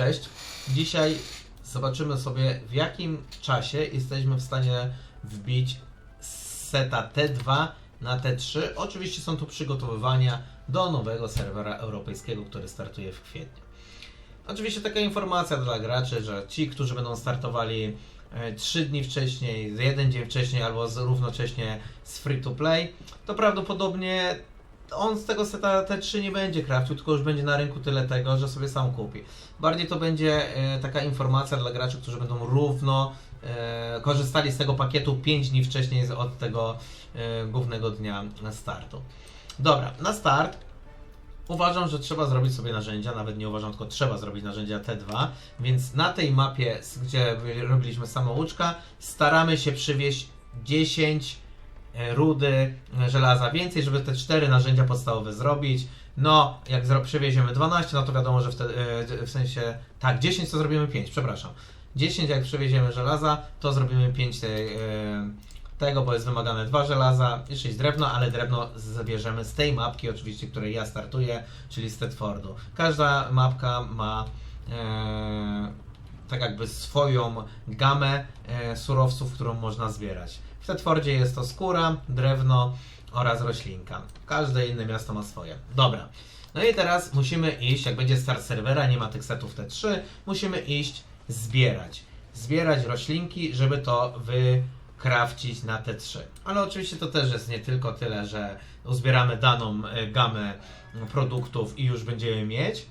Cześć. Dzisiaj zobaczymy sobie w jakim czasie jesteśmy w stanie wbić seta T2 na T3. Oczywiście są tu przygotowywania do nowego serwera europejskiego, który startuje w kwietniu. Oczywiście taka informacja dla graczy, że ci, którzy będą startowali 3 dni wcześniej, jeden dzień wcześniej albo równocześnie z free to play, to prawdopodobnie on z tego seta T3 nie będzie craftił, tylko już będzie na rynku tyle tego, że sobie sam kupi. Bardziej to będzie e, taka informacja dla graczy, którzy będą równo e, korzystali z tego pakietu 5 dni wcześniej od tego e, głównego dnia startu. Dobra, na start uważam, że trzeba zrobić sobie narzędzia, nawet nie uważam, tylko trzeba zrobić narzędzia T2, więc na tej mapie, gdzie robiliśmy samouczka, staramy się przywieźć 10 e, rudy, e, żelaza więcej, żeby te cztery narzędzia podstawowe zrobić. No, jak zro- przywieziemy 12, no to wiadomo, że wtedy, e, w sensie, tak, 10 to zrobimy 5, przepraszam. 10 jak przywieziemy żelaza, to zrobimy 5 tej, e, tego, bo jest wymagane dwa żelaza i 6 drewno, ale drewno zabierzemy z tej mapki, oczywiście, której ja startuję, czyli z Tedfordu. Każda mapka ma e, tak jakby swoją gamę e, surowców, którą można zbierać. W Tedfordzie jest to skóra, drewno oraz roślinka. Każde inne miasto ma swoje. Dobra. No i teraz musimy iść, jak będzie start serwera, nie ma tych setów T3, musimy iść zbierać. Zbierać roślinki, żeby to wykrafcić na T3. Ale oczywiście to też jest nie tylko tyle, że uzbieramy daną e, gamę produktów i już będziemy mieć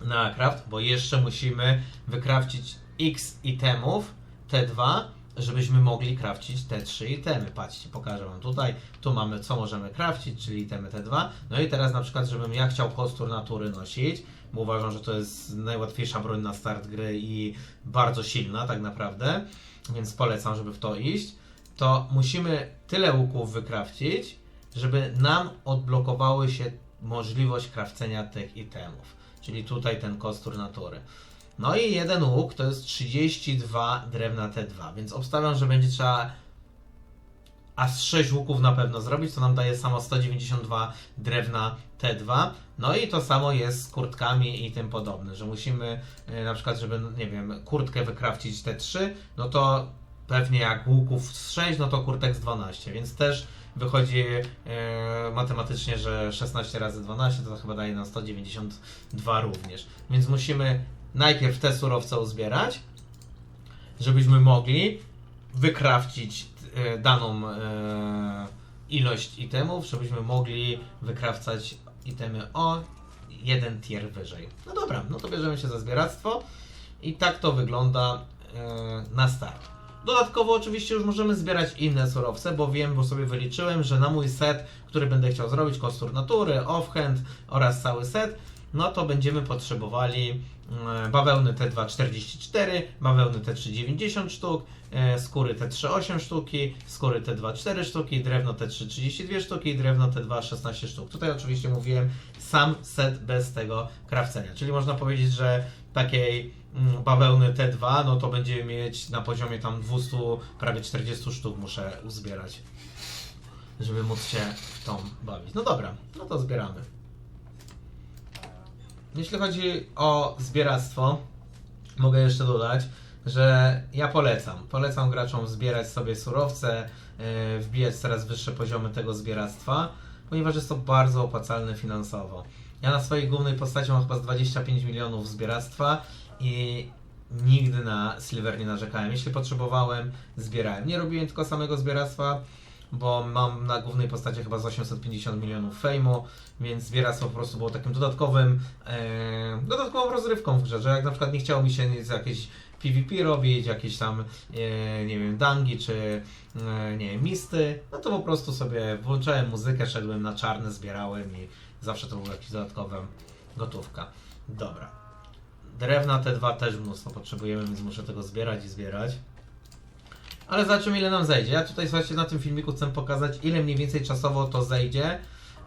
na craft, bo jeszcze musimy wykrafcić x itemów T2, żebyśmy mogli krafcić te trzy itemy. Patrzcie, pokażę Wam tutaj. Tu mamy co możemy krafcić, czyli itemy T2. No i teraz na przykład, żebym ja chciał kostur natury nosić, bo uważam, że to jest najłatwiejsza broń na start gry i bardzo silna tak naprawdę, więc polecam, żeby w to iść. To musimy tyle łuków wykrafcić, żeby nam odblokowały się możliwość krawcenia tych itemów. Czyli tutaj ten kostur natury. No i jeden łuk to jest 32 drewna T2, więc obstawiam, że będzie trzeba a z 6 łuków na pewno zrobić, co nam daje samo 192 drewna T2. No i to samo jest z kurtkami i tym podobne, że musimy e, na przykład, żeby, nie wiem, kurtkę wykrawcić T3, no to pewnie jak łuków z 6, no to kurtek z 12, więc też wychodzi e, matematycznie, że 16 razy 12 to chyba daje nam 192 również. Więc musimy najpierw te surowce uzbierać, żebyśmy mogli wykrawcić e, daną e, ilość itemów, żebyśmy mogli wykrawcać itemy o jeden tier wyżej. No dobra, no to bierzemy się za zbieractwo i tak to wygląda e, na start. Dodatkowo oczywiście już możemy zbierać inne surowce, bo wiem, bo sobie wyliczyłem, że na mój set, który będę chciał zrobić, kostur natury, offhand oraz cały set, no to będziemy potrzebowali e, bawełny T2 44, bawełny T3 90 sztuk, e, skóry T3 8 sztuki, skóry T2 4 sztuki, drewno T3 32 sztuki, drewno T2 16 sztuk. Tutaj oczywiście mówiłem sam set bez tego krawcenia, czyli można powiedzieć, że takiej mm, bawełny T2, no to będziemy mieć na poziomie tam 200, prawie 40 sztuk muszę uzbierać, żeby móc się w tą bawić. No dobra, no to zbieramy. Jeśli chodzi o zbieractwo, mogę jeszcze dodać, że ja polecam. Polecam graczom zbierać sobie surowce, yy, wbijać coraz wyższe poziomy tego zbieractwa, ponieważ jest to bardzo opłacalne finansowo. Ja na swojej głównej postaci mam chyba z 25 milionów zbieractwa i nigdy na Silver nie narzekałem. Jeśli potrzebowałem, zbierałem. Nie robiłem tylko samego zbieractwa, bo mam na głównej postaci chyba z 850 milionów fejmu, więc zbieractwo po prostu było takim dodatkowym, e, dodatkową rozrywką w grze, że jak na przykład nie chciało mi się nic, jakieś PvP robić, jakieś tam, e, nie wiem, dangi czy, e, nie wiem, misty, no to po prostu sobie włączałem muzykę, szedłem na czarne, zbierałem i zawsze to był jakiś dodatkowy gotówka. Dobra. Drewna T2 też mnóstwo potrzebujemy, więc muszę tego zbierać i zbierać. Ale zobaczymy ile nam zejdzie. Ja tutaj słuchajcie na tym filmiku chcę pokazać ile mniej więcej czasowo to zejdzie.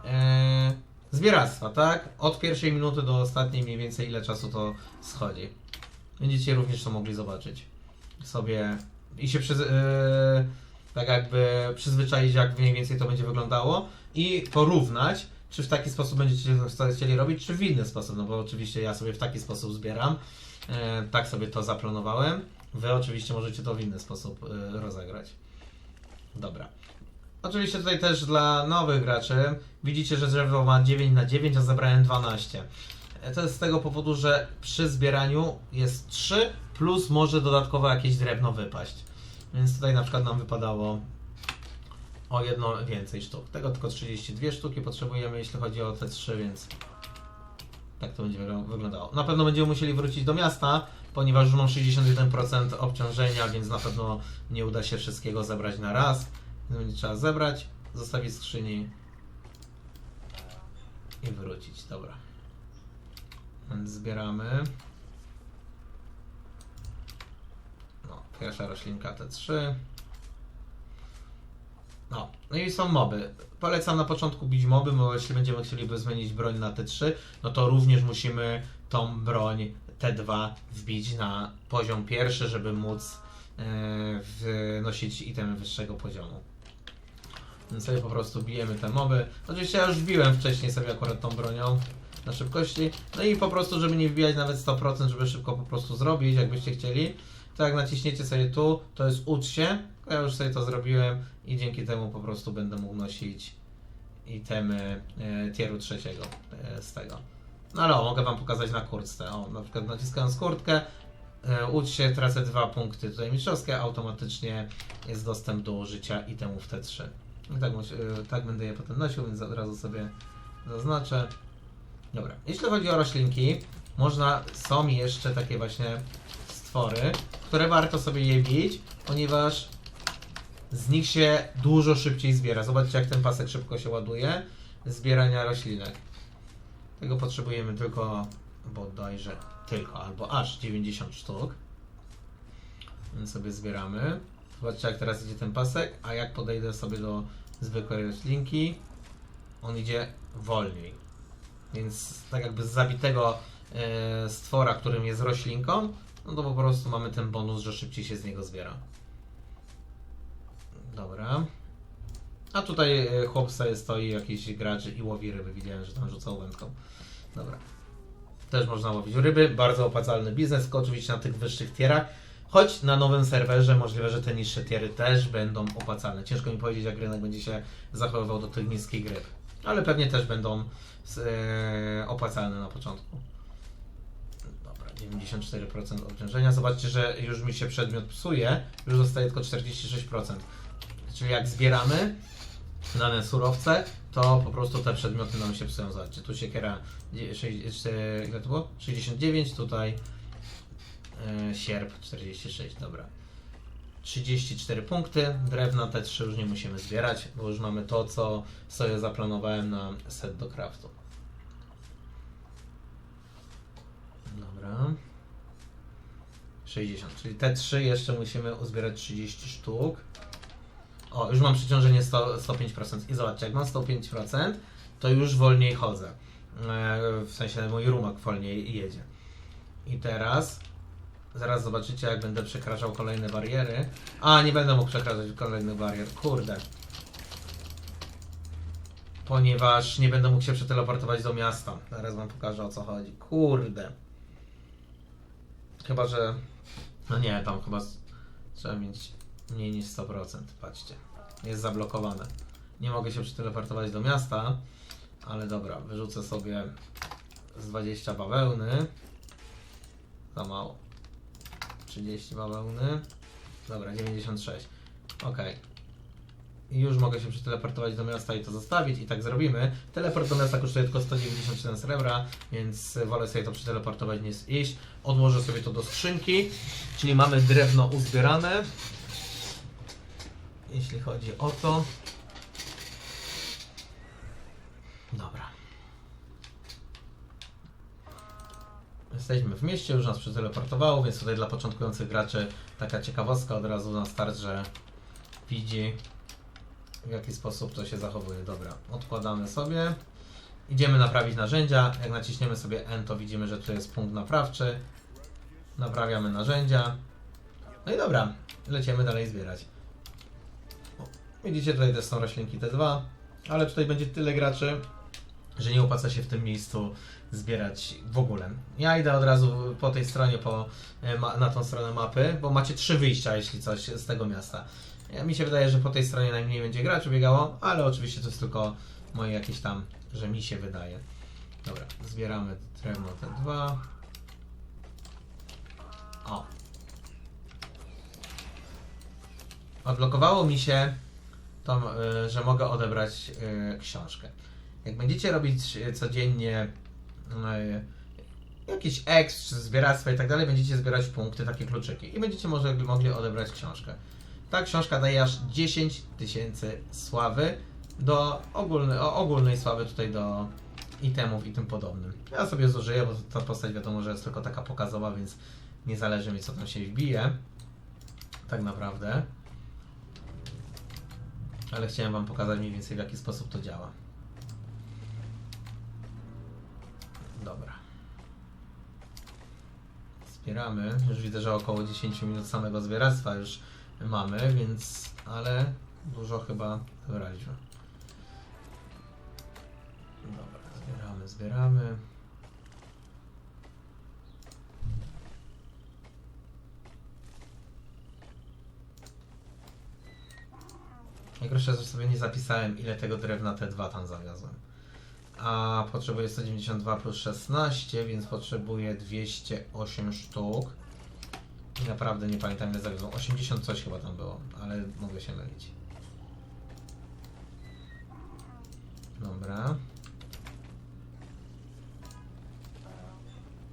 Eee, zbieractwa, tak? Od pierwszej minuty do ostatniej mniej więcej ile czasu to schodzi. Będziecie również to mogli zobaczyć sobie i się eee, tak jakby przyzwyczaić jak mniej więcej to będzie wyglądało i porównać czy w taki sposób będziecie to chcieli robić, czy w inny sposób, no bo oczywiście ja sobie w taki sposób zbieram, e, tak sobie to zaplanowałem, wy oczywiście możecie to w inny sposób e, rozegrać. Dobra. Oczywiście tutaj też dla nowych graczy widzicie, że drzewo ma 9 na 9, a zebrałem 12. E, To jest z tego powodu, że przy zbieraniu jest 3 plus może dodatkowo jakieś drewno wypaść. Więc tutaj na przykład nam wypadało o jedno więcej sztuk. Tego tylko 32 sztuki potrzebujemy, jeśli chodzi o te 3, więc tak to będzie wyglą- wyglądało. Na pewno będziemy musieli wrócić do miasta, ponieważ już mam 61% obciążenia, więc na pewno nie uda się wszystkiego zebrać na raz. Będzie trzeba zebrać, zostawić skrzyni i wrócić. Dobra. Więc zbieramy. No, pierwsza roślinka T3. No, no i są moby. Polecam na początku bić moby, bo jeśli będziemy chcieli zmienić broń na T3, no to również musimy tą broń T2 wbić na poziom pierwszy, żeby móc e, wnosić itemy wyższego poziomu. Więc sobie po prostu bijemy te moby. Oczywiście ja już wbiłem wcześniej sobie akurat tą bronią na szybkości. No i po prostu, żeby nie wbijać nawet 100%, żeby szybko po prostu zrobić, jakbyście chcieli. To jak naciśniecie sobie tu, to jest ucz się. Ja już sobie to zrobiłem i dzięki temu po prostu będę mógł nosić itemy e, tieru trzeciego e, z tego. No ale o, mogę wam pokazać na kurtce. O, na przykład naciskając kurtkę, e, ucz się, tracę dwa punkty tutaj mistrzowskie, automatycznie jest dostęp do użycia itemów T3. I tak, e, tak będę je potem nosił, więc od razu sobie zaznaczę. Dobra, jeśli chodzi o roślinki, można, są jeszcze takie właśnie stwory, które warto sobie je bić, ponieważ z nich się dużo szybciej zbiera. Zobaczcie jak ten pasek szybko się ładuje zbierania roślinek. Tego potrzebujemy tylko bodajże tylko albo aż 90 sztuk. Więc sobie zbieramy. Zobaczcie jak teraz idzie ten pasek, a jak podejdę sobie do zwykłej roślinki, on idzie wolniej. Więc tak jakby z zabitego e, stwora, którym jest roślinką, no to po prostu mamy ten bonus, że szybciej się z niego zbiera. Dobra. A tutaj e, chłop stoi, jakiś gracz i łowi ryby. Widziałem, że tam rzucał wędką. Dobra. Też można łowić ryby. Bardzo opłacalny biznes, oczywiście na tych wyższych tierach. Choć na nowym serwerze możliwe, że te niższe tiery też będą opłacalne. Ciężko mi powiedzieć, jak rynek będzie się zachowywał do tych niskich ryb. Ale pewnie też będą e, opłacalne na początku. Dobra, 94% obciążenia. Zobaczcie, że już mi się przedmiot psuje. Już zostaje tylko 46%. Czyli jak zbieramy dane surowce, to po prostu te przedmioty nam się psują. Zobaczcie, tu siekiera dzie- sześć- cztery- ile to było? 69, tutaj e, sierp 46, dobra. 34 punkty, drewna te 3 już nie musimy zbierać, bo już mamy to, co sobie zaplanowałem na set do craftu. Dobra. 60, czyli te 3 jeszcze musimy uzbierać 30 sztuk. O, już mam przeciążenie 100, 105% i zobaczcie, jak mam 105%, to już wolniej chodzę. E, w sensie mój rumak wolniej jedzie. I teraz zaraz zobaczycie, jak będę przekraczał kolejne bariery. A, nie będę mógł przekraczać kolejnych barier, kurde. Ponieważ nie będę mógł się przeteleportować do miasta. Zaraz wam pokażę o co chodzi. Kurde. Chyba, że... No nie, tam chyba trzeba mieć mniej niż 100%. Patrzcie. Jest zablokowane. Nie mogę się przeteleportować do miasta, ale dobra, wyrzucę sobie z 20 bawełny. Za mało. 30 bawełny. Dobra, 96. Ok. I już mogę się przeteleportować do miasta i to zostawić i tak zrobimy. Teleport do miasta kosztuje tylko 197 srebra, więc wolę sobie to przeteleportować niż iść. Odłożę sobie to do skrzynki, czyli mamy drewno uzbierane. Jeśli chodzi o to. Dobra. Jesteśmy w mieście, już nas przeteleportowało, więc tutaj dla początkujących graczy taka ciekawostka od razu na start, że widzi w jaki sposób to się zachowuje. Dobra, odkładamy sobie. Idziemy naprawić narzędzia. Jak naciśniemy sobie N, to widzimy, że tu jest punkt naprawczy. Naprawiamy narzędzia. No i dobra, lecimy dalej zbierać. Widzicie, tutaj też są roślinki T2, ale tutaj będzie tyle graczy, że nie opłaca się w tym miejscu zbierać w ogóle. Ja idę od razu po tej stronie, po, e, na tą stronę mapy, bo macie trzy wyjścia, jeśli coś z tego miasta. Ja, mi się wydaje, że po tej stronie najmniej będzie graczy biegało, ale oczywiście to jest tylko moje jakieś tam, że mi się wydaje. Dobra, zbieramy te dwa. O. Odblokowało mi się to, y, że mogę odebrać y, książkę. Jak będziecie robić y, codziennie jakiś eks, czy zbieractwo i tak dalej, będziecie zbierać punkty, takie kluczyki i będziecie może, mogli odebrać książkę. Ta książka daje aż 10 tysięcy sławy do ogólnej, ogólnej sławy tutaj do itemów i tym podobnym. Ja sobie zużyję, bo ta postać wiadomo, że jest tylko taka pokazowa, więc nie zależy mi co tam się wbije. Tak naprawdę. Ale chciałem wam pokazać mniej więcej w jaki sposób to działa. Dobra. Zbieramy. Już widzę, że około 10 minut samego zbieractwa już mamy, więc... Ale dużo chyba wybraliśmy. Dobra, zbieramy, zbieramy. Najgorsze, że sobie nie zapisałem ile tego drewna T2 tam zawiozłem. A potrzebuję 192 plus 16, więc potrzebuję 208 sztuk. I naprawdę nie pamiętam ile zawiozłem. 80 coś chyba tam było, ale mogę się mylić. Dobra.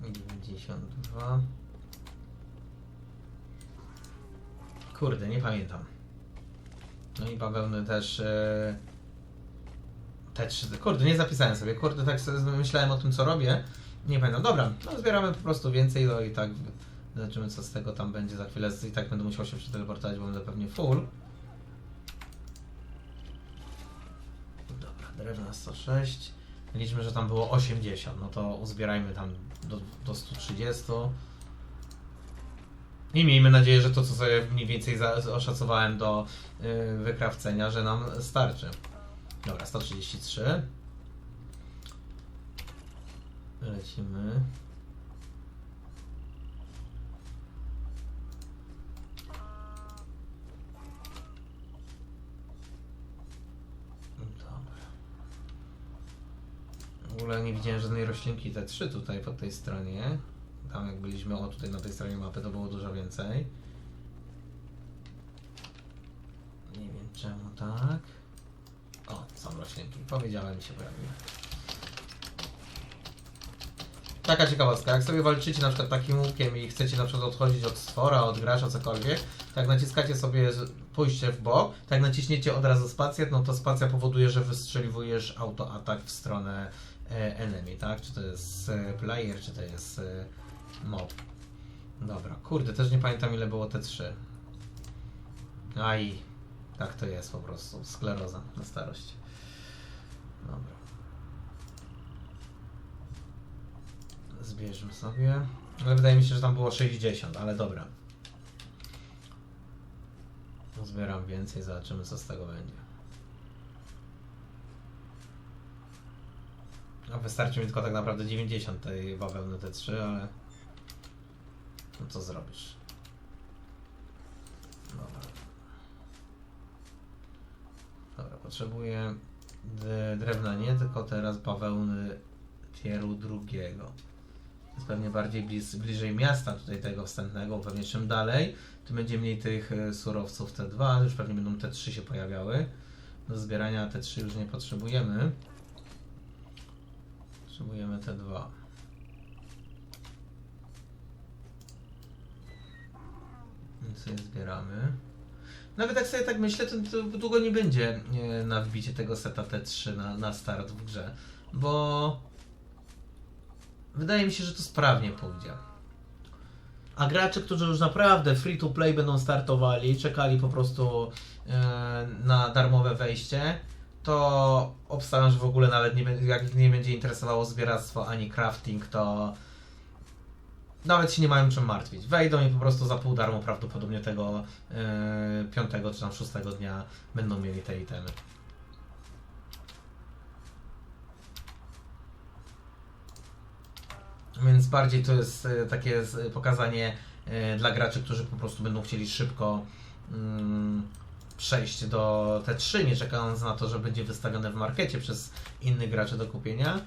92. Kurde, nie pamiętam. No i bawełny też. e, Te trzy. Kurde, nie zapisałem sobie. Kurde, tak sobie myślałem o tym, co robię. Nie pamiętam. Dobra, no zbieramy po prostu więcej, no i tak zobaczymy, co z tego tam będzie za chwilę. I tak będę musiał się przeteleportować, bo będę pewnie full. Dobra, drewna 106. Liczmy, że tam było 80. No to uzbierajmy tam do, do 130. I miejmy nadzieję, że to, co sobie mniej więcej za, oszacowałem do yy, wykrawcenia, że nam starczy. Dobra, 133. Lecimy. Dobra. W ogóle nie widziałem żadnej roślinki T3 tutaj po tej stronie. Tam jak byliśmy, o tutaj na tej stronie mapy to było dużo więcej. Nie wiem czemu tak. O, są roślinki. Powiedziałem się pojawiły. Taka ciekawostka, jak sobie walczycie na przykład takim łukiem i chcecie na przykład odchodzić od stwora, od gracza, cokolwiek, tak naciskacie sobie pójście w bok, tak naciśniecie od razu spację, no to spacja powoduje, że wystrzeliwujesz autoatak w stronę e, enemy, tak? Czy to jest e, player, czy to jest e, mob. Dobra, kurde, też nie pamiętam ile było te trzy. Aj, tak to jest po prostu, skleroza na starość. Dobra. Zbierzmy sobie. Ale wydaje mi się, że tam było 60, ale dobra. Zbieram więcej, zobaczymy co z tego będzie. A wystarczy mi tylko tak naprawdę 90 tej bawełny T3, ale... No co zrobisz? Dobra. Dobra, potrzebuję drewna nie, tylko teraz bawełny tieru drugiego. Jest pewnie bardziej bliz, bliżej miasta tutaj tego wstępnego, pewnie czym dalej, tym będzie mniej tych e, surowców T2, już pewnie będą T3 się pojawiały. Do zbierania T3 już nie potrzebujemy. Potrzebujemy T2. Sobie zbieramy. Nawet jak sobie tak myślę, to, to długo nie będzie e, na wbicie tego seta T3 na, na start w grze. Bo wydaje mi się, że to sprawnie pójdzie. A gracze, którzy już naprawdę free to play będą startowali, czekali po prostu e, na darmowe wejście, to obstawiam, że w ogóle nawet nie, jak ich nie będzie interesowało zbieractwo ani crafting, to nawet się nie mają czym martwić. Wejdą i po prostu za pół darmo prawdopodobnie tego e, piątego czy tam szóstego dnia będą mieli te itemy. Więc bardziej to jest e, takie pokazanie e, dla graczy, którzy po prostu będą chcieli szybko mm, przejść do T3, nie czekając na to, że będzie wystawione w markecie przez innych graczy do kupienia.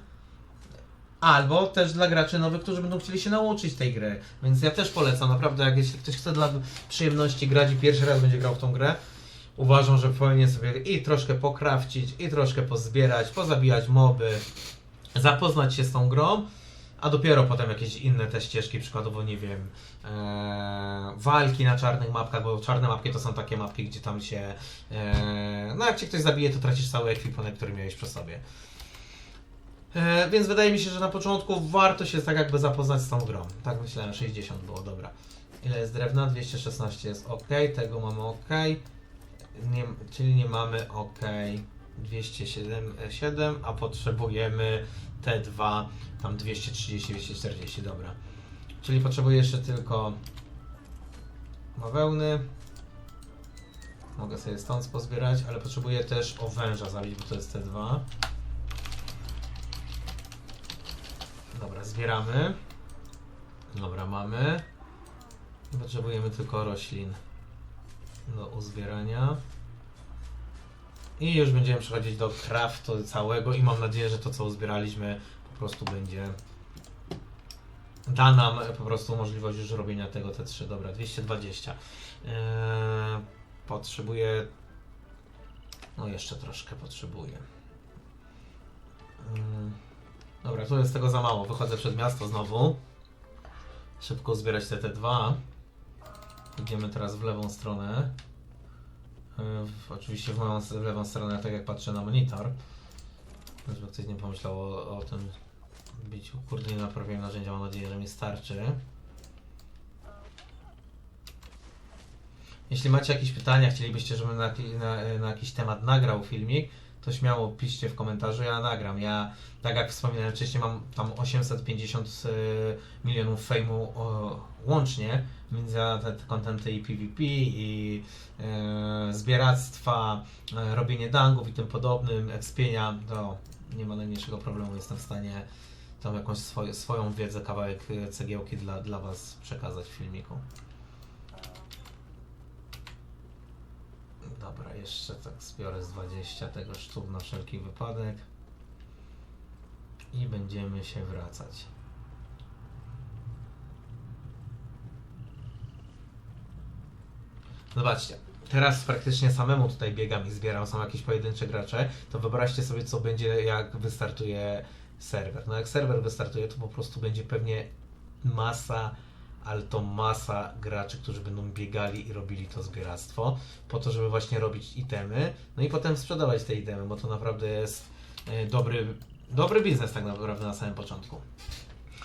Albo też dla graczy nowych, którzy będą chcieli się nauczyć tej gry. Więc ja też polecam, naprawdę, jak jeśli ktoś chce dla przyjemności grać i pierwszy raz będzie grał w tą grę, uważam, że powinien sobie i troszkę pokrawcić, i troszkę pozbierać, pozabijać moby, zapoznać się z tą grą, a dopiero potem jakieś inne te ścieżki, przykładowo, nie wiem, e, walki na czarnych mapkach, bo czarne mapki to są takie mapki, gdzie tam się, e, no jak cię ktoś zabije, to tracisz cały ekwipunek, który miałeś przy sobie. E, więc wydaje mi się, że na początku warto się tak jakby zapoznać z tą grą. Tak myślałem, 60 było, dobra. Ile jest drewna? 216 jest ok, tego mamy ok. Nie, czyli nie mamy ok. 207, 7, a potrzebujemy T2, tam 230, 240, dobra. Czyli potrzebuję jeszcze tylko bawełny. Mogę sobie stąd pozbierać, ale potrzebuję też o węża zabić, bo to jest T2. Dobra, zbieramy. Dobra, mamy. Potrzebujemy tylko roślin do uzbierania. I już będziemy przechodzić do craftu całego i mam nadzieję, że to co uzbieraliśmy po prostu będzie da nam po prostu możliwość już robienia tego T3. Dobra, 220. Eee, potrzebuję no jeszcze troszkę potrzebuję. Mm, Dobra, tu jest tego za mało. Wychodzę przed miasto znowu. Szybko zbierać te T2. Idziemy teraz w lewą stronę. W- Oczywiście w, moją, w lewą stronę, tak jak patrzę na monitor. Żeby ktoś nie pomyślał o, o tym biciu. Kurde, nie naprawiłem narzędzia, mam nadzieję, że mi starczy. Jeśli macie jakieś pytania, chcielibyście, żebym na, na, na jakiś temat nagrał filmik, to śmiało piszcie w komentarzu, ja nagram. Ja, tak jak wspominałem wcześniej, mam tam 850 y, milionów fejmu łącznie, ja te, te kontenty i PvP, i e, zbieractwa, e, robienie dangów i tym podobnym, ekspienia, to nie ma najmniejszego problemu, jestem w stanie tam jakąś swoje, swoją wiedzę, kawałek cegiełki dla, dla Was przekazać w filmiku. Dobra, jeszcze tak zbiorę z 20 tego sztuk na wszelki wypadek i będziemy się wracać. Zobaczcie, teraz praktycznie samemu tutaj biegam i zbieram, są jakieś pojedyncze gracze, to wyobraźcie sobie, co będzie, jak wystartuje serwer. No jak serwer wystartuje, to po prostu będzie pewnie masa, ale to masa graczy, którzy będą biegali i robili to zbieractwo, po to, żeby właśnie robić itemy, no i potem sprzedawać te itemy, bo to naprawdę jest e, dobry, dobry biznes tak naprawdę na samym początku.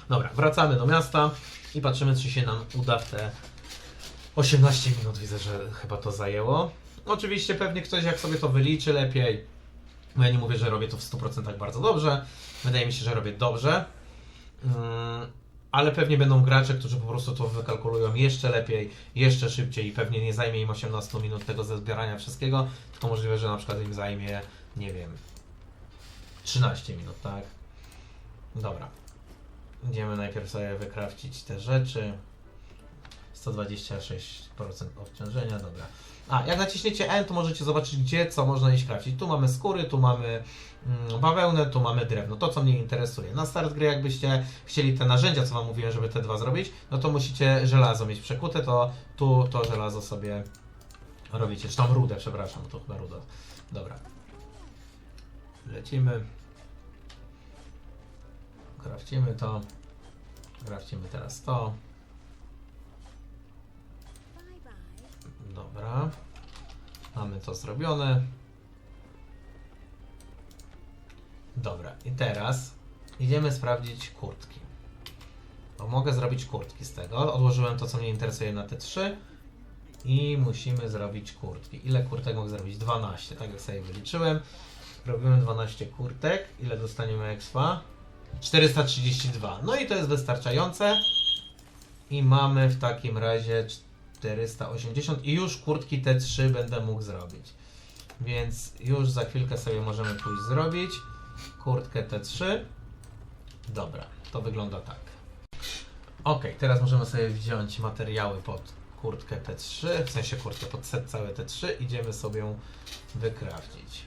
Dobra, wracamy do miasta i patrzymy, czy się nam uda w te 18 minut widzę, że chyba to zajęło. Oczywiście pewnie ktoś jak sobie to wyliczy lepiej. Bo ja nie mówię, że robię to w 100% bardzo dobrze. Wydaje mi się, że robię dobrze. Ale pewnie będą gracze, którzy po prostu to wykalkulują jeszcze lepiej, jeszcze szybciej i pewnie nie zajmie im 18 minut tego zbierania wszystkiego, tylko możliwe, że na przykład im zajmie, nie wiem, 13 minut, tak? Dobra. Idziemy najpierw sobie wykrawcić te rzeczy. 126% obciążenia, dobra. A, jak naciśniecie N, to możecie zobaczyć, gdzie co można iść krawcić. Tu mamy skóry, tu mamy mm, bawełnę, tu mamy drewno. To, co mnie interesuje. Na start gry, jakbyście chcieli te narzędzia, co Wam mówiłem, żeby te dwa zrobić, no to musicie żelazo mieć przekute, to tu to żelazo sobie robicie. Czy tam rudę, przepraszam, to chyba ruda. Dobra. Lecimy. Krawcimy to. Krawcimy teraz to. Dobra. Mamy to zrobione. Dobra, i teraz idziemy sprawdzić kurtki. Bo mogę zrobić kurtki z tego. Odłożyłem to, co mnie interesuje na te trzy. I musimy zrobić kurtki. Ile kurtek mogę zrobić? 12, tak jak sobie wyliczyłem. Robimy 12 kurtek. Ile dostaniemy expa? 432. No i to jest wystarczające. I mamy w takim razie 480 i już kurtki te 3 będę mógł zrobić. Więc już za chwilkę sobie możemy pójść zrobić kurtkę T3. Dobra, to wygląda tak. Ok, teraz możemy sobie wziąć materiały pod kurtkę T3, w sensie kurtkę pod set całe T3, idziemy sobie wykrawdzić.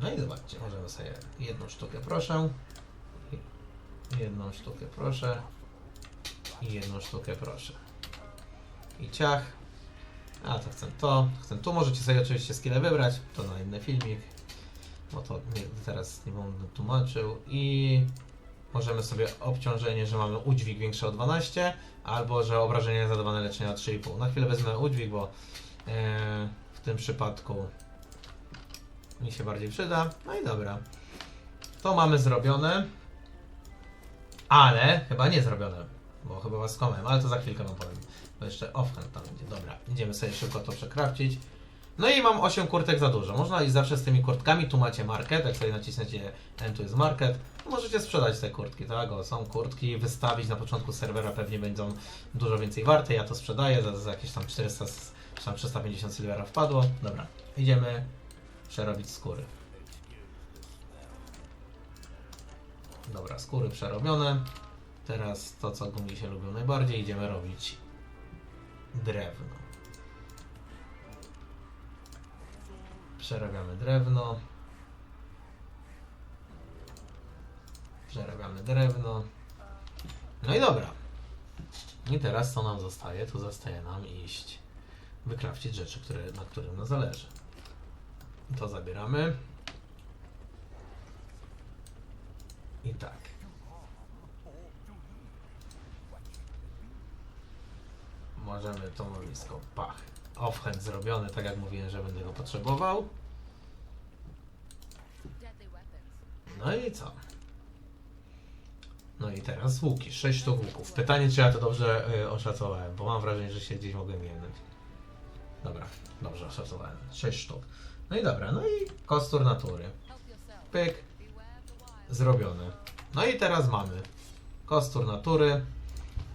No i zobaczcie, możemy sobie jedną sztukę proszę, jedną sztukę proszę i jedną sztukę proszę. I ciach. A to chcę to, chcę tu, możecie sobie oczywiście skille wybrać, to na inny filmik, bo to nie, teraz nie będę tłumaczył i możemy sobie obciążenie, że mamy udźwig większy o 12, albo że obrażenie zadawane leczenia o 3,5. Na chwilę wezmę udźwig, bo e, w tym przypadku mi się bardziej przyda. No i dobra. To mamy zrobione, ale chyba nie zrobione, bo chyba was skomem, ale to za chwilkę wam powiem. Bo jeszcze offhand tam będzie. Dobra, idziemy sobie szybko to przekrafcić. No i mam 8 kurtek za dużo. Można iść zawsze z tymi kurtkami, tu macie market, jak sobie naciśniecie N tu jest market, to możecie sprzedać te kurtki, tak? O, są kurtki, wystawić na początku serwera, pewnie będą dużo więcej warte, ja to sprzedaję, za, za jakieś tam 400, s- czy tam 350 silvera wpadło. Dobra, idziemy przerobić skóry. Dobra, skóry przerobione. Teraz to, co gumi się lubią najbardziej, idziemy robić drewno. Przerabiamy drewno. Przerabiamy drewno. No i dobra. I teraz co nam zostaje? Tu zostaje nam iść wykrawcić rzeczy, które, na którym nam zależy. To zabieramy. I tak. Możemy to mówisko pach. Offhand zrobiony, tak jak mówiłem, że będę go potrzebował. No i co? No i teraz łuki, 6 sztuk łuków. Pytanie, czy ja to dobrze y, oszacowałem, bo mam wrażenie, że się gdzieś mogłem jęgnąć. Dobra, dobrze oszacowałem. 6 sztuk. No i dobra, no i kostur natury. Pyk, zrobione. No i teraz mamy kostur natury.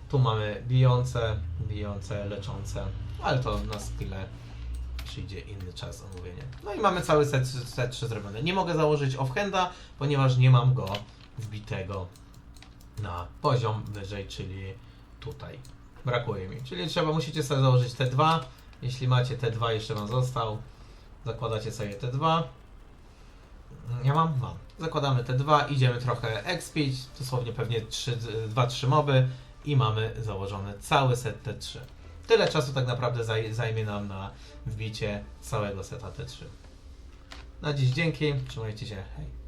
Tu mamy bijące, bijące, leczące, ale to na skille przyjdzie inny czas omówienia. No i mamy cały set, set 3 zrobiony. Nie mogę założyć offhanda, ponieważ nie mam go wbitego na poziom wyżej, czyli tutaj. Brakuje mi. Czyli trzeba, musicie sobie założyć T2. Jeśli macie T2, jeszcze wam został, zakładacie sobie T2. Ja mam? Mam. Zakładamy T2, idziemy trochę expić, dosłownie pewnie 2-3 moby i mamy założony cały set T3. Tyle czasu tak naprawdę zaj- zajmie nam na wbicie całego seta T3. Na dziś dzięki, trzymajcie się, hej.